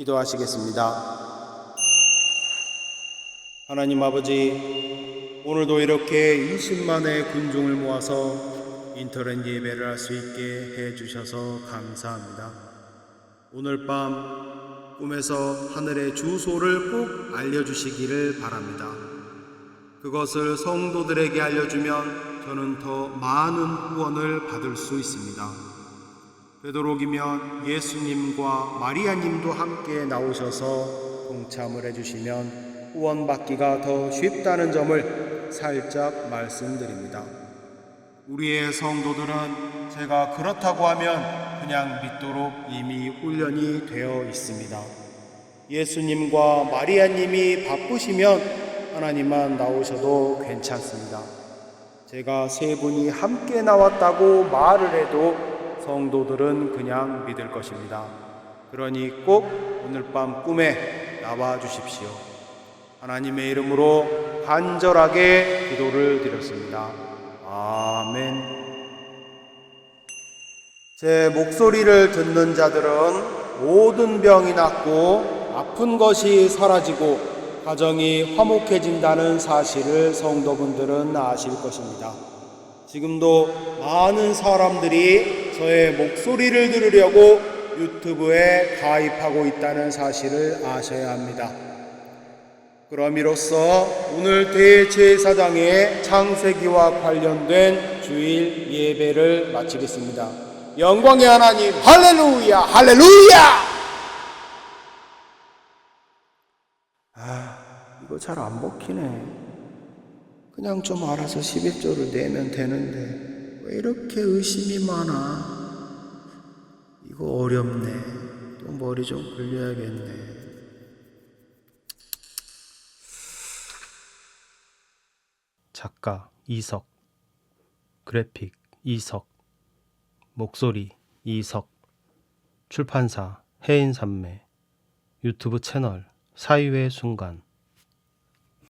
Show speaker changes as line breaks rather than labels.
기도하시겠습니다. 하나님 아버지, 오늘도 이렇게 20만의 군중을 모아서 인터넷 예배를 할 수 있게 해 주셔서 감사합니다. 오늘 밤 꿈에서 하늘의 주소를 꼭 알려주시기를 바랍니다. 그것을 성도들에게 알려주면 저는 더 많은 후원을 받을 수 있습니다. 되도록이면 예수님과 마리아님도 함께 나오셔서 동참을 해주시면 후원받기가 더 쉽다는 점을 살짝 말씀드립니다. 우리의 성도들은 제가 그렇다고 하면 그냥 믿도록 이미 훈련이 되어 있습니다. 예수님과 마리아님이 바쁘시면 하나님만 나오셔도 괜찮습니다. 제가 세 분이 함께 나왔다고 말을 해도 성도들은 그냥 믿을 것입니다. 그러니 꼭 오늘 밤 꿈에 나와 주십시오. 하나님의 이름으로 간절하게 기도를 드렸습니다. 아멘. 제 목소리를 듣는 자들은 모든 병이 낫고 아픈 것이 사라지고 가정이 화목해진다는 사실을 성도분들은 아실 것입니다. 지금도 많은 사람들이 저의 목소리를 들으려고 유튜브에 가입하고 있다는 사실을 아셔야 합니다. 그럼 이로써 오늘 대제사장의 창세기와 관련된 주일 예배를 마치겠습니다. 영광의 하나님, 할렐루야, 할렐루야! 아, 이거 잘 안 먹히네. 그냥 좀 알아서 11조를 내면 되는데, 왜 이렇게 의심이 많아? 이거 어렵네. 또 머리 좀 굴려야겠네.
작가 이석, 그래픽 이석, 목소리 이석, 출판사 해인산매, 유튜브 채널 사이의 순간,